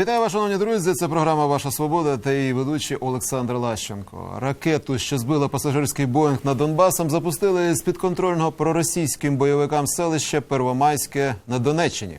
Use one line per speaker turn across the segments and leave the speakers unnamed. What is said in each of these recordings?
Вітаю вас, шановні друзі. Це програма Ваша Свобода та її ведучий Олександр Лащенко. Ракету, що збила пасажирський Боїнг над Донбасом, запустили з підконтрольного проросійським бойовикам селища Первомайське на Донеччині.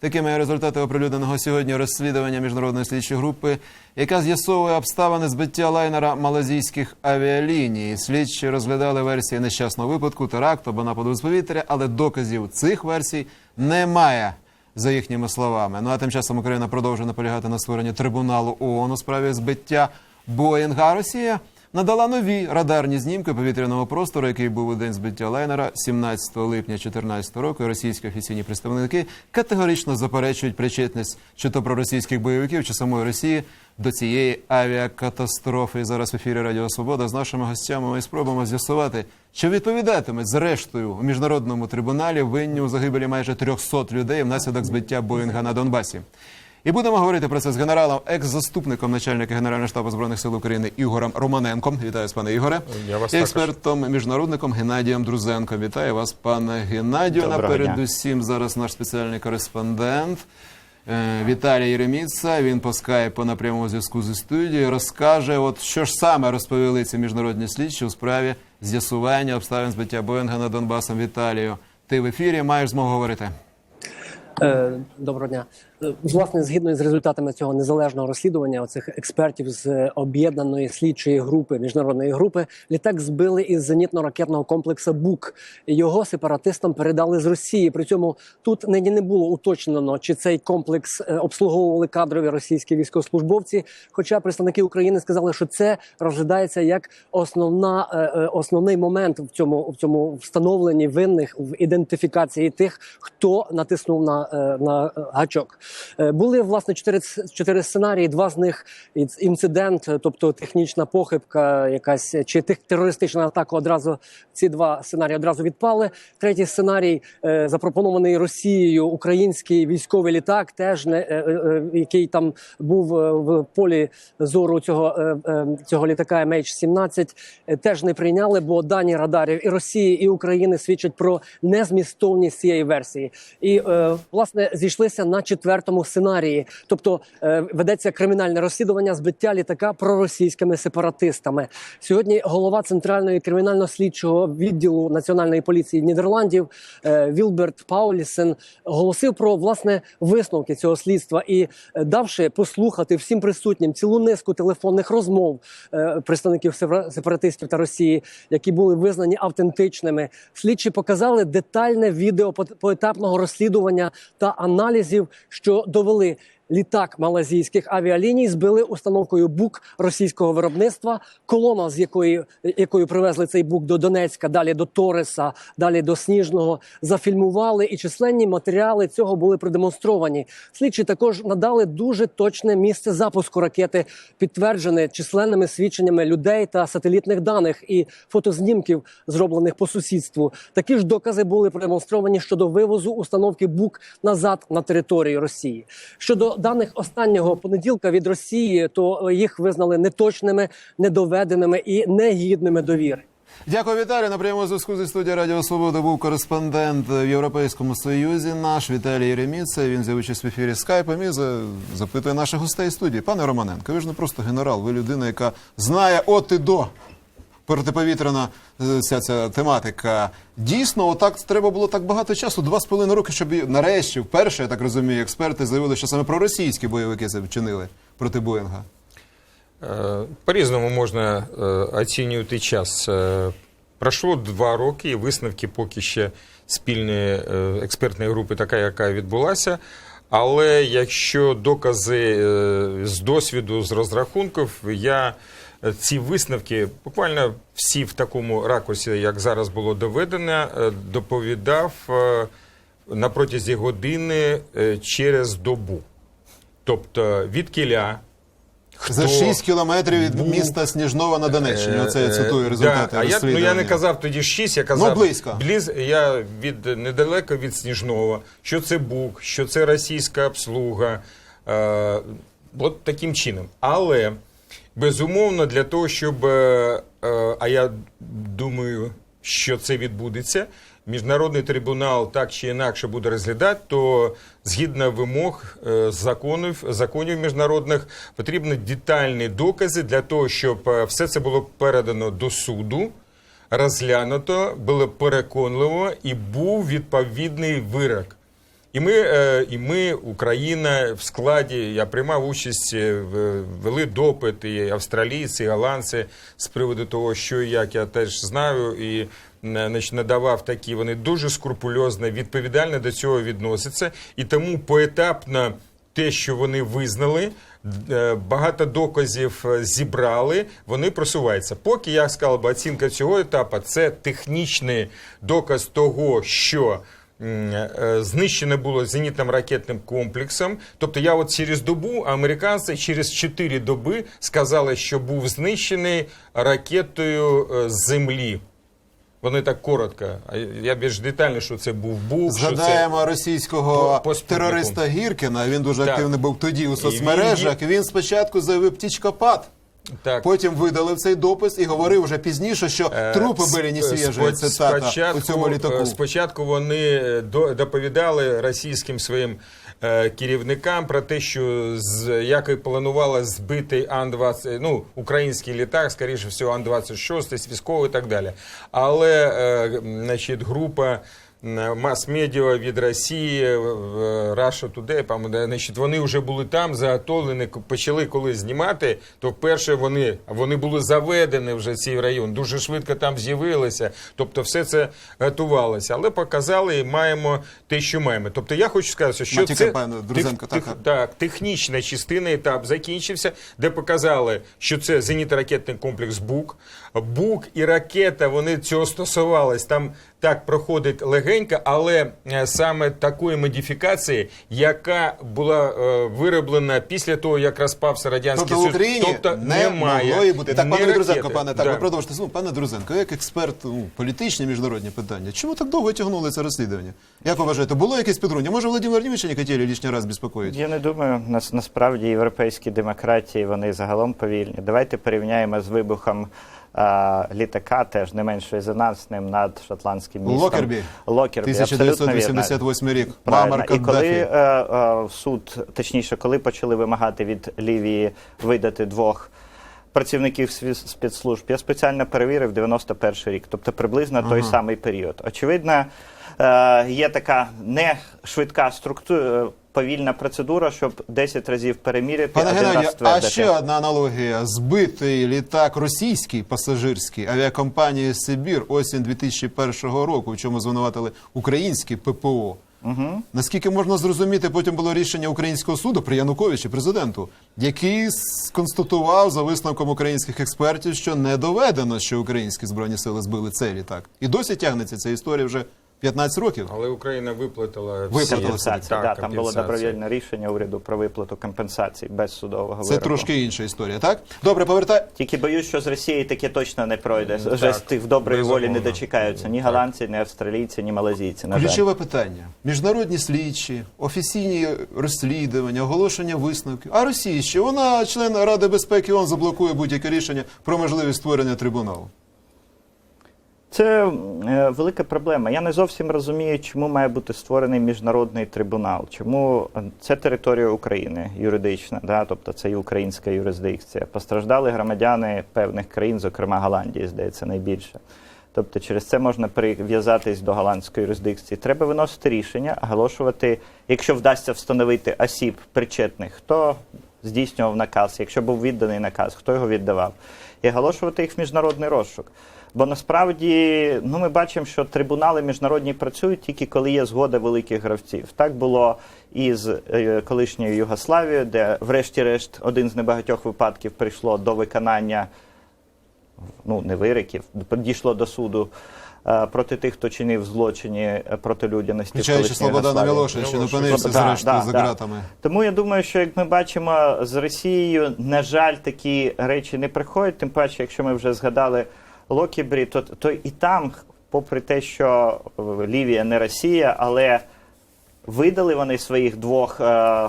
Такими результати оприлюдненого сьогодні розслідування міжнародної слідчої групи, яка з'ясовує обставини збиття лайнера малазійських авіаліній. Слідчі розглядали версії нещасного випадку, теракту або нападу з повітря, але доказів цих версій немає. За їхніми словами, ну а тим часом Україна продовжує наполягати на створенні трибуналу ООН у справі збиття Боїнга. Росія надала нові радарні знімки повітряного простору, який був у день збиття лайнера 17 липня 2014 року. Російські офіційні представники категорично заперечують причетність чи то проросійських бойовиків, чи самої Росії до цієї авіакатастрофи. Зараз в ефірі Радіо Свобода з нашими гостями ми спробуємо з'ясувати, чи відповідатимуть зрештою у міжнародному трибуналі винні у загибелі майже 300 людей внаслідок збиття Боїнга на Донбасі. І будемо говорити про це з генералом, екс-заступником начальника Генерального штабу збройних сил України Ігорем Романенком. Вітаю з пане Ігоре.
Я вас
і експертом міжнародником Геннадієм Друзенко. Вітаю вас, пане Геннадію.
Доброго дня.
Напередусім зараз наш спеціальний кореспондент. е, Віталій Єреміца, він по скайпу на прямому зв'язку зі студією розкаже, от що ж саме розповіли ці міжнародні слідчі у справі з'ясування обставин збиття Боїнга над Донбасом. Віталію, ти в ефірі маєш змогу говорити.
Е, Доброго дня. Власне, згідно з результатами цього незалежного розслідування, оцих експертів з е, об'єднаної слідчої групи міжнародної групи, літак збили із зенітно-ракетного комплексу БУК. Його сепаратистам передали з Росії. При цьому тут нині не було уточнено, чи цей комплекс е, обслуговували кадрові російські військовослужбовці. Хоча представники України сказали, що це розглядається як основна е, основний момент в цьому в цьому встановленні винних в ідентифікації тих, хто натиснув на, на гачок. Е, Були власне чотири чотири сценарії. Два з них інцидент, е, тобто технічна похибка, якась чи тих терористична атака. Одразу ці два сценарії одразу відпали. Третій сценарій е, запропонований Росією український військовий літак, теж не е, е, е, який там був е, в полі зору цього, е, е, цього літака MH17, е, теж не прийняли, бо дані радарів і Росії і України свідчать про незмістовність цієї версії. І е, власне зійшлися на четвертому сценарії, тобто е, ведеться кримінальне розслідування збиття літака проросійськими сепаратистами. Сьогодні голова центральної кримінально-слідчого відділу національної поліції Нідерландів е, Вілберт Паулісен оголосив про власне висновки цього слідства і е, давши послухати всім присутнім цілу низку телефонних розмов представників сепара- сепаратистів та Росії, які були визнані автентичними. Слідчі показали детальне відео поетапного розслідування та аналізів, що довели. Літак малазійських авіаліній збили установкою БУК російського виробництва. Колона, з якої якою привезли цей БУК до Донецька, далі до Ториса, далі до Сніжного, зафільмували, і численні матеріали цього були продемонстровані. Слідчі також надали дуже точне місце запуску ракети, підтверджене численними свідченнями людей та сателітних даних і фотознімків, зроблених по сусідству. Такі ж докази були продемонстровані щодо вивозу установки БУК назад на територію Росії. Щодо даних останнього понеділка від Росії, то їх визнали неточними, недоведеними і негідними довіри.
Дякую, Віталію. На прямому зв'язку зі студії Радіо Свобода був кореспондент в Європейському Союзі. Наш Віталій Єреміце. Він взяв участь в ефірі скайпом і запитує наших гостей студії. Пане Романенко, ви ж не просто генерал, ви людина, яка знає от і до протиповітряна е, ця, ця тематика. Дійсно, отак треба було так багато часу, два з половиною роки, щоб нарешті, вперше, я так розумію, експерти заявили, що саме проросійські бойовики це вчинили проти Боїнга.
Е, По-різному можна е, оцінювати час. Пройшло два роки, і висновки поки ще спільної експертної групи, така, яка відбулася. Але якщо докази з досвіду, з розрахунків, я ці висновки буквально всі в такому ракурсі, як зараз було доведено, е, доповідав е, на протязі години е, через добу. Тобто від кіля.
За
хто
6 кілометрів від
був,
міста Сніжнова на Донеччині. Оце я цитую
Е,
результати
да, а я, ну, я не казав тоді 6, я казав
Ну, близько.
Близ, я від недалеко від Сніжного, що це БУК, що це російська обслуга. Е, от таким чином. Але безумовно, для того, щоб. Е, е, а я думаю, що це відбудеться. міжнародний трибунал так чи інакше буде розглядати, то згідно вимог е, законів, законів міжнародних потрібні детальні докази для того, щоб все це було передано до суду, розглянуто, було переконливо і був відповідний вирок. І ми, е, і ми, Україна, в складі, я приймав участь, е, вели допит, і австралійці, і голландці з приводу того, що і як я теж знаю, і е, значить, надавав такі. Вони дуже скрупульозно, відповідально до цього відносяться. І тому поетапно те, що вони визнали, багато доказів зібрали, вони просуваються. Поки я сказав би, оцінка цього етапу це технічний доказ того, що. Е, Знищене було зенітним ракетним комплексом. Тобто, я от через добу, американці через 4 доби сказали, що був знищений ракетою е, з землі. Вони так коротко. А я більш детально, що це був був. що це...
Згадаємо російського
По-
терориста Гіркіна. Він дуже
Так.
активний був тоді у
він
соцмережах. Він спочатку заявив птічкопад.
Так.
Потім видалив цей допис і говорив вже пізніше, що
Е,
трупи не свіжі, цитата
спочатку,
у цьому літаку.
е, Спочатку вони е, до- доповідали російським своїм керівникам про те, що з як і планувала збити Ан-20, ну, український літак, скоріше всього, Ан-26, військовий і так далі. Але значить, група мас-медіа від Росії, е, в Russia Today, по-моєму, значить, вони вже були там, заготовлені, почали коли знімати, то вперше вони, вони були заведені вже цей район, дуже швидко там з'явилися, тобто все це готувалося, але показали і маємо те, що маємо. Тобто я хочу сказати, що
Матіка,
це
пане Друзенко,
тех-
так,
так, технічна частина етап закінчився, де показали, що це зенітно-ракетний комплекс БУК. БУК і ракета вони цього стосувались. Там так проходить легенько, але е, саме такої модифікації, яка була е, вироблена після того, як розпався радянський
Тобто в
Союз.
Україні
тобто
не
немає
могло і бути. Так, пане
ракети.
Друзенко, пане, так,
Да.
ви продовжите. Ну, пане Друзенко, як експерт ну, політичні міжнародні питання, чому так довго тягнули це розслідування? Як ви вважаєте, було якесь підруння? Може, Володимир Владимировича не хотіли лишній раз безпокоїть?
Я не думаю, нас насправді європейські демократії вони загалом повільні. Давайте порівняємо з вибухом літака, теж не менш резонансним над шотландським містом.
Локербі.
Локербі, абсолютно вірно.
1988 рік.
Правильно. І коли е, е, суд, точніше, коли почали вимагати від Лівії видати двох працівників спецслужб, я спеціально перевірив 91 рік, тобто приблизно той самий період. Очевидно, е, є така не швидка структура. Повільна процедура, щоб 10 разів переміряти,
Пане Геннадію, а ще одна аналогія. Збитий літак російський пасажирський авіакомпанії Сибір осінь 2001 року, в чому звинуватили українське ППО. Угу. Наскільки можна зрозуміти, потім було рішення українського суду при Януковичі, президенту, який сконстатував за висновком українських експертів, що не доведено, що українські збройні сили збили цей літак. І досі тягнеться ця історія вже 15 років.
Але Україна виплатила всі.
Виплатила.
Так,
да, там було
компенсації.
добровільне рішення уряду про виплату компенсацій без судового
Це
вироку.
трошки інша історія, так? Добре, повертай.
Тільки боюсь, що з Росії таке точно не пройде. Вже з тих доброї волі не
безумовно.
дочекаються ні голландці, ні австралійці, ні малазійці. На жаль.
Ключове питання: міжнародні слідчі, офіційні розслідування, оголошення висновків. А Росія що вона член Ради безпеки ООН заблокує будь-яке рішення про можливість створення трибуналу.
Це е, велика проблема. Я не зовсім розумію, чому має бути створений міжнародний трибунал. Чому е, це територія України юридична, да? тобто це і українська юрисдикція. Постраждали громадяни певних країн, зокрема Голландії, здається, найбільше. Тобто через це можна прив'язатись до голландської юрисдикції. Треба виносити рішення, оголошувати, якщо вдасться встановити осіб причетних, хто здійснював наказ, якщо був відданий наказ, хто його віддавав, і оголошувати їх в міжнародний розшук. Бо насправді ну, ми бачимо, що трибунали міжнародні працюють тільки коли є згода великих гравців. Так було і з е, колишньою Югославією, де, врешті-решт, один з небагатьох випадків прийшло до виконання ну, не вироків, дійшло до суду е, проти тих, хто чинив злочині е, проти людяності.
Включаючи Слободана. Мілошевича, що не опинився
Да,
зрештою
да,
за
да.
ґратами.
Тому я думаю, що як ми бачимо з Росією, на жаль, такі речі не приходять. Тим паче, якщо ми вже згадали Локібрі, то, то і там, попри те, що е, Лівія не Росія, але видали вони своїх двох е,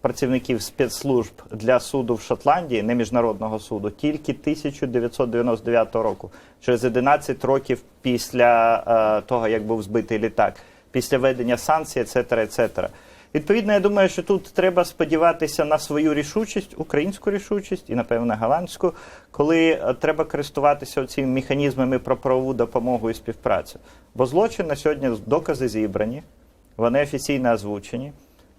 працівників спецслужб для суду в Шотландії, не міжнародного суду, тільки 1999 року, через 11 років після е, того, як був збитий літак, після введення санкцій, ецетера, ецетера. Відповідно, я думаю, що тут треба сподіватися на свою рішучість, українську рішучість і, напевно, голландську, коли е, треба користуватися цими механізмами про правову допомогу і співпрацю. Бо злочин на сьогодні докази зібрані, вони офіційно озвучені.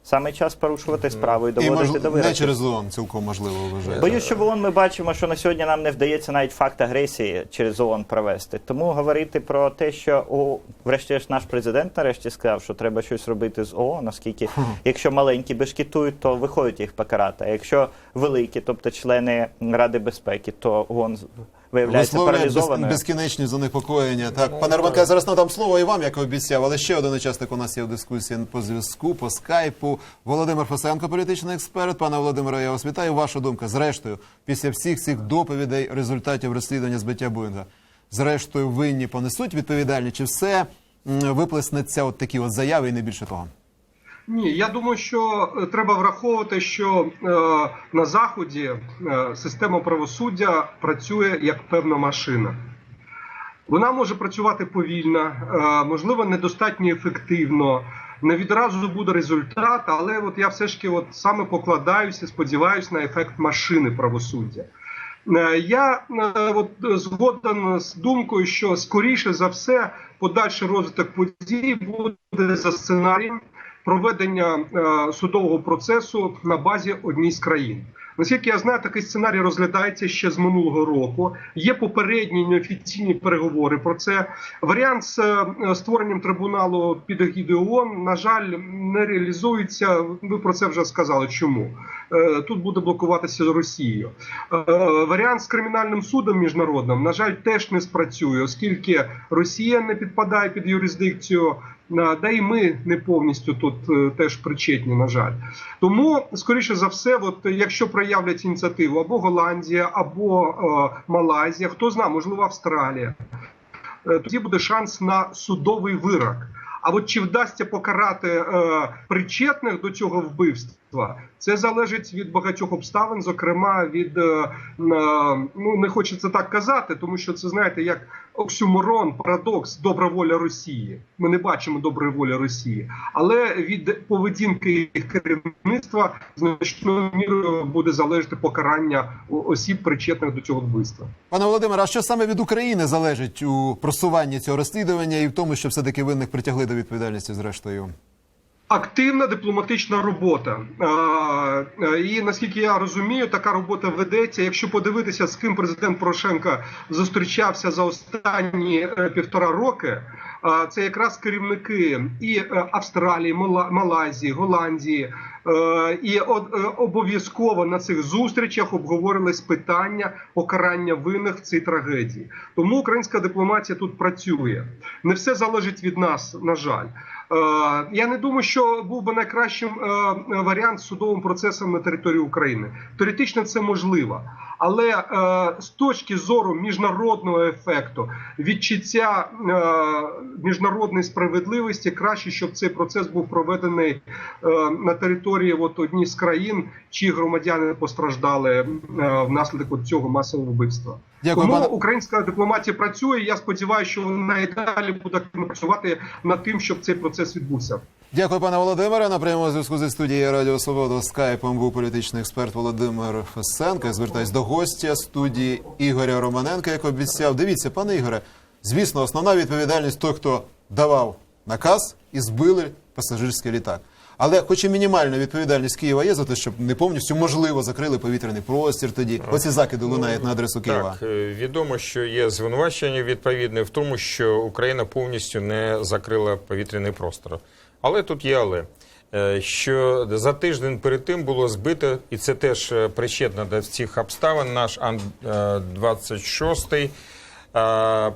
Саме час порушувати справу і
І
доводити
можливо,
до
не через ООН, цілком можливо вважаєте.
Боюсь, що в ООН ми бачимо, що на сьогодні нам не вдається навіть факт агресії через ООН провести. Тому говорити про те, що о, врешті-решт наш президент нарешті сказав, що треба щось робити з ООН, оскільки якщо маленькі бешкетують, то виходить їх покарати. А якщо великі, тобто члени Ради безпеки, то ООН виявляється
без,
паралізованою.
безкінечні занепокоєння. Так, пане Романко, я зараз надам слово і вам, як і обіцяв, але ще один учасник у нас є в дискусії по зв'язку, по скайпу. Володимир Фасенко, політичний експерт. Пане Володимире, я вас вітаю. Ваша думка, зрештою, після всіх цих доповідей, результатів розслідування збиття Боїнга, зрештою, винні понесуть відповідальні, чи все виплеснеться от такі от заяви і не більше того?
Ні, я думаю, що е, треба враховувати, що е, на заході е, система правосуддя працює як певна машина. Вона може працювати повільно, е, можливо, недостатньо ефективно. Не відразу буде результат, але от я все ж таки от саме покладаюся, сподіваюся на ефект машини правосуддя. Е, Я е, от згоден з думкою, що скоріше за все подальший розвиток подій буде за сценарієм проведення е, судового процесу на базі одній з країн. Наскільки я знаю, такий сценарій розглядається ще з минулого року. Є попередні неофіційні переговори про це. Варіант з е, створенням трибуналу під ООН, на жаль, не реалізується. Ви про це вже сказали. Чому тут буде блокуватися Росією? Е, Варіант з кримінальним судом міжнародним, на жаль, теж не спрацює, оскільки Росія не підпадає під юрисдикцію. е, Да і ми не повністю тут е, теж причетні, на жаль. Тому, скоріше за все, от якщо проявлять ініціативу або Голландія, або е, Малайзія, хто знає, можливо, Австралія, е, тоді буде шанс на судовий вирок. А от чи вдасться покарати е, причетних до цього вбивства, це залежить від багатьох обставин, зокрема від е, е, ну не хочеться так казати, тому що це знаєте як оксюморон, парадокс, добра воля Росії. Ми не бачимо доброї волі Росії, але від поведінки керівництва значною мірою буде залежати покарання осіб, причетних до цього вбивства.
Пане Володимире, а що саме від України залежить у просуванні цього розслідування і в тому, що все таки винних притягли до відповідальності зрештою?
Активна дипломатична робота. Е, І наскільки я розумію, така робота ведеться. Якщо подивитися, з ким президент Порошенко зустрічався за останні е, півтора роки, це якраз керівники і е, Австралії, Мала- Малайзії, Голландії. Е, І е, обов'язково на цих зустрічах обговорились питання покарання винних в цій трагедії. Тому українська дипломатія тут працює. Не все залежить від нас, на жаль. Е, Я не думаю, що був би найкращим е, варіант з судовим процесом на території України. Теоретично це можливо, але е, з точки зору міжнародного ефекту, відчуття міжнародної справедливості, краще, щоб цей процес був проведений на території от одні з країн, чиї громадяни постраждали внаслідок цього масового вбивства.
Дякую,
Тому
пане-
українська дипломатія працює. Я сподіваюся, що вона і далі буде працювати над тим, щоб цей процес відбувся.
Дякую, пане Володимире. На прямому зв'язку зі студією Радіо Свобода скайпом був політичний експерт Володимир Фесенко. Звертаюсь до гостя студії Ігоря Романенка, як обіцяв. Дивіться, пане Ігоре, звісно, основна відповідальність той, хто давав наказ і збили пасажирський літак. Але, хоч і мінімальна відповідальність Києва є за те, щоб не повністю можливо закрили повітряний простір тоді. Оці закиди лунають на адресу Києва.
Так, е, відомо, що є звинувачення відповідне в тому, що Україна повністю не закрила повітряний простор. Але тут є але. Е, Що за тиждень перед тим було збито, і це теж е, причетно до цих обставин, наш Ан-26 е, ПЗР пе-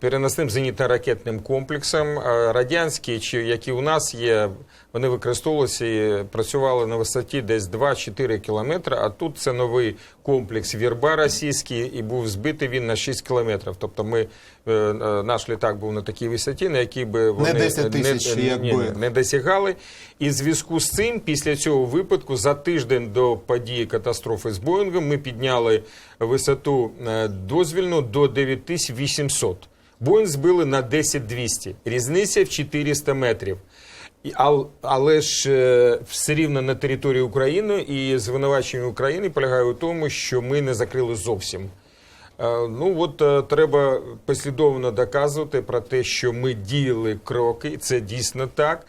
переносним зенітно-ракетним комплексом. Е, Радянські, чи які у нас є, вони використовувалися і працювали на висоті десь 2-4 кілометри. А тут це новий комплекс Вірба російський, і був збитий він на 6 кілометрів. Тобто, ми е, е, наш літак був на такій висоті, на якій би вони
10 тисяч,
не,
як
ні, не досягали. І в зв'язку з цим, після цього випадку, за тиждень до події катастрофи з Боїнгом, ми підняли висоту е, дозвільну до 9800. Боїнг збили на 10200. Різниця в 400 метрів. Але ж е, все рівно на території України і звинувачення України полягає у тому, що ми не закрили зовсім. Е, Ну от е, треба послідовно доказувати про те, що ми діяли кроки, це дійсно так.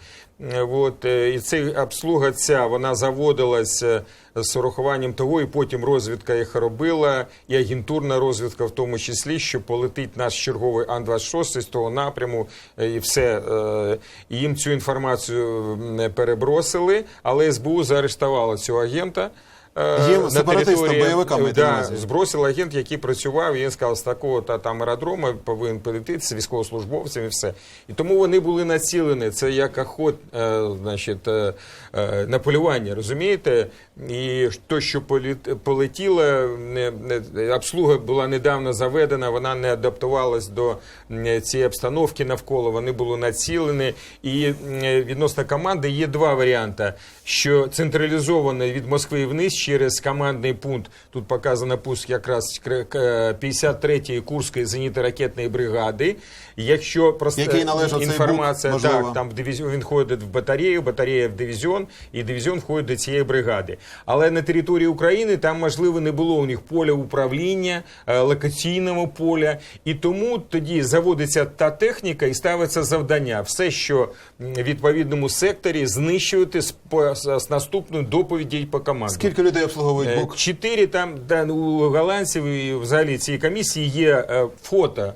От, е, і ця обслуга ця вона заводилась е, з урахуванням того, і потім розвідка їх робила, і агентурна розвідка в тому числі, що полетить наш черговий Ан-26 з того напряму, е, і все. е, І їм цю інформацію перебросили, але СБУ заарештувало цього агента. Е,
Їм,
на
сепаратистам,
території-
бойовикам,
да, збросив агент, який працював, і він сказав, з такого та там аеродрому повинен полетіти з військовослужбовцем і все. І тому вони були націлені. Це як охот, е, значить, е, е, на полювання, розумієте? І то, що полетіло, не, не, обслуга була недавно заведена, вона не адаптувалась до цієї обстановки навколо. Вони були націлені. І відносно команди є два варіанти: що централізовано від Москви вниз через командний пункт. Тут показано пуск якраз кр- к- 53-ї Курської зенітно-ракетної бригади. Якщо просто
Який цей
інформація,
бунт, можливо?
так, там в дивізіон він входить в батарею, батарея в дивізіон, і дивізіон входить до цієї бригади. Але на території України там можливо не було у них поля управління, е, локаційного поля, і тому тоді заводиться та техніка і ставиться завдання. Все, що в відповідному секторі знищувати з, з з наступною доповіді по команді.
Скільки людей обслуговують
Е,
БУК?
Чотири там да, у голландців і взагалі цієї комісії є е, фото.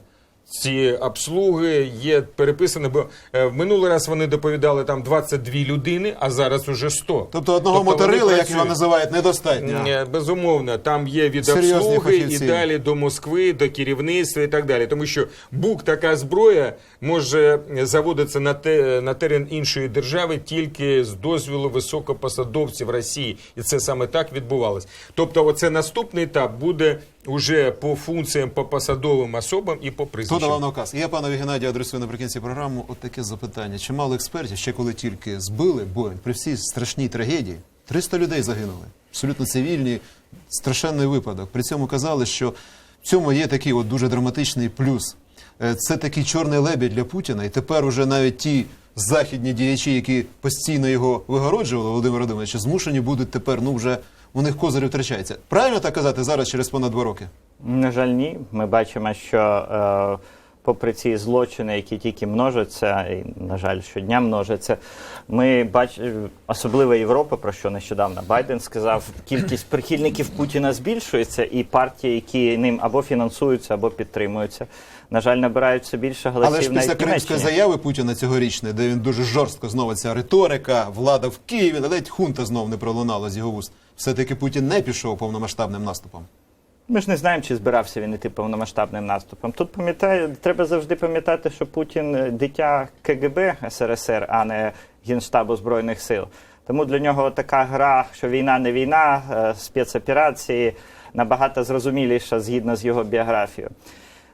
Ці обслуги є переписані, бо е, в минулий раз вони доповідали там 22 людини, а зараз уже 100.
Тобто одного
вони
моторила, як його називають, недостатньо.
Ні, Безумовно, там є від
Серйозні
обслуги і далі до Москви, до керівництва і так далі. Тому що бук така зброя може заводитися на те на терен іншої держави тільки з дозволу високопосадовців Росії, і це саме так відбувалось. Тобто, оце наступний етап буде уже по функціям, по посадовим особам і по
Хто давав наказ? Я панові Геннадію адресую наприкінці програми от таке запитання. Чимало експертів, ще коли тільки збили Боїнг, при всій страшній трагедії, 300 людей загинули. Абсолютно цивільні, страшенний випадок. При цьому казали, що в цьому є такий от дуже драматичний плюс. Е, Це такий чорний лебідь для Путіна, і тепер уже навіть ті західні діячі, які постійно його вигороджували, Володимир Володимирович, змушені будуть тепер, ну вже у них козирі втрачається. Правильно так казати зараз через понад два роки?
На жаль, ні. Ми бачимо, що е, попри ці злочини, які тільки множаться, і, на жаль, щодня множаться, ми бачимо, особливо Європа, про що нещодавно Байден сказав, кількість прихильників Путіна збільшується, і партії, які ним або фінансуються, або підтримуються, на жаль, набирають все більше голосів.
Але ж після кримської заяви Путіна цьогорічної, де він дуже жорстко знову ця риторика, влада в Києві, ледь хунта знов не пролунала з його вуст. Все-таки Путін не пішов повномасштабним наступом.
Ми ж не знаємо, чи збирався він іти повномасштабним наступом. Тут пам'ятаю, треба завжди пам'ятати, що Путін дитя КГБ СРСР, а не Генштабу Збройних сил. Тому для нього така гра, що війна не війна, е, спецоперації набагато зрозуміліша згідно з його біографією.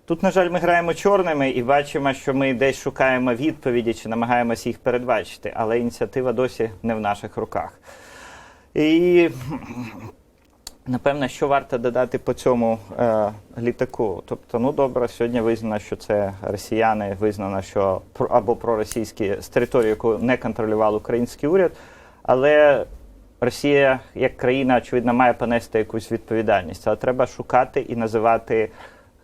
Тут, на жаль, ми граємо чорними і бачимо, що ми десь шукаємо відповіді чи намагаємося їх передбачити, але ініціатива досі не в наших руках. І Напевно, що варто додати по цьому е, літаку. Тобто, ну добре, сьогодні визнано, що це росіяни, визнано, що або проросійські з території, яку не контролював український уряд, але Росія як країна, очевидно, має понести якусь відповідальність. Але треба шукати і називати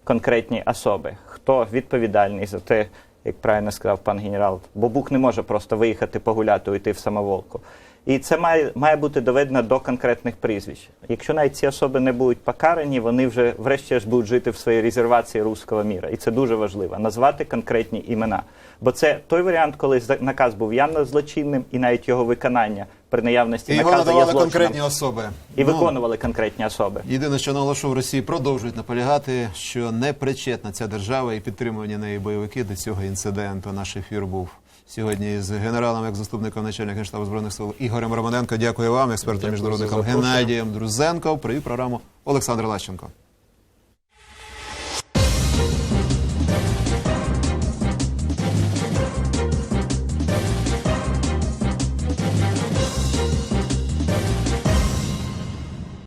конкретні особи, хто відповідальний за те, як правильно сказав пан генерал, бо Бук не може просто виїхати погуляти, уйти в самоволку. І це має, має бути доведено до конкретних прізвищ. Якщо навіть ці особи не будуть покарані, вони вже врешті ж будуть жити в своїй резервації руського міра. І це дуже важливо назвати конкретні імена. Бо це той варіант, коли наказ був явно злочинним, і навіть його виконання при наявності
І його
наказу є злочином.
конкретні особи.
І
Ну,
виконували конкретні особи.
Єдине, що наголошу в Росії продовжують наполягати, що не причетна ця держава і підтримування неї бойовики до цього інциденту. Наш ефір був Сьогодні з генералом, як заступником начальника Генштабу збройних сил Ігорем Романенко. Дякую вам, експертом міжнародником. Геннадієм Друзенко. Привів програму Олександр Лащенко.